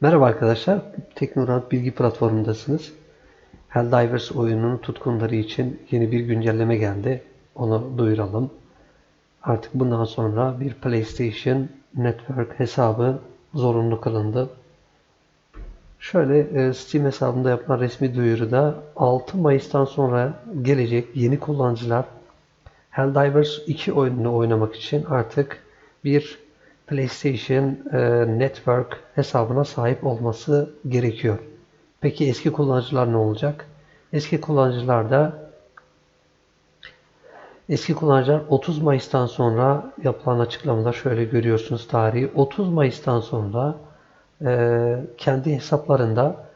Merhaba arkadaşlar, Teknorant bilgi platformundasınız. Helldivers oyununun tutkunları için yeni bir güncelleme geldi. Onu duyuralım. Artık bundan sonra bir PlayStation Network hesabı zorunlu kılındı. Şöyle e, Steam hesabında yapılan resmi duyuruda 6 Mayıs'tan sonra gelecek yeni kullanıcılar Helldivers 2 oyununu oynamak için artık bir PlayStation e, Network hesabına sahip olması gerekiyor. Peki eski kullanıcılar ne olacak? Eski kullanıcılar da eski kullanıcılar 30 Mayıs'tan sonra yapılan açıklamada şöyle görüyorsunuz tarihi. 30 Mayıs'tan sonra e, kendi hesaplarında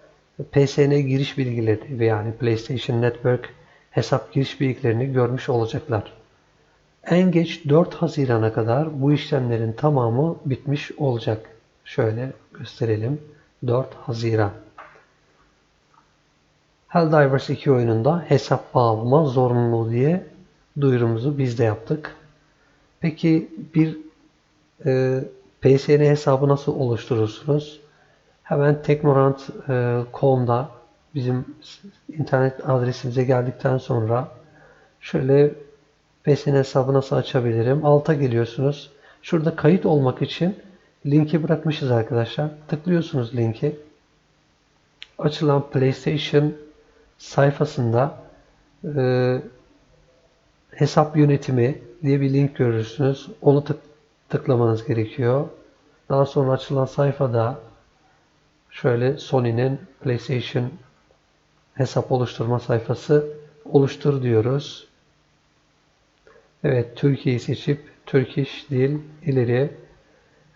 PSN giriş bilgileri ve yani PlayStation Network hesap giriş bilgilerini görmüş olacaklar. En geç 4 Haziran'a kadar bu işlemlerin tamamı bitmiş olacak. Şöyle gösterelim. 4 Haziran. Helldivers 2 oyununda hesap bağlama zorunlu diye duyurumuzu biz de yaptık. Peki bir e, PSN hesabı nasıl oluşturursunuz? Hemen teknorant.com'da bizim internet adresimize geldikten sonra şöyle PSN hesabı nasıl açabilirim? Alta geliyorsunuz. Şurada kayıt olmak için linki bırakmışız arkadaşlar. Tıklıyorsunuz linki. Açılan PlayStation sayfasında e, hesap yönetimi diye bir link görürsünüz. Onu tık, tıklamanız gerekiyor. Daha sonra açılan sayfada şöyle Sony'nin PlayStation hesap oluşturma sayfası oluştur diyoruz. Evet, Türkiye'yi seçip Turkish dil ileri.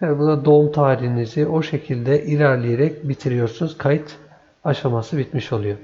Yani burada doğum tarihinizi o şekilde ilerleyerek bitiriyorsunuz. Kayıt aşaması bitmiş oluyor.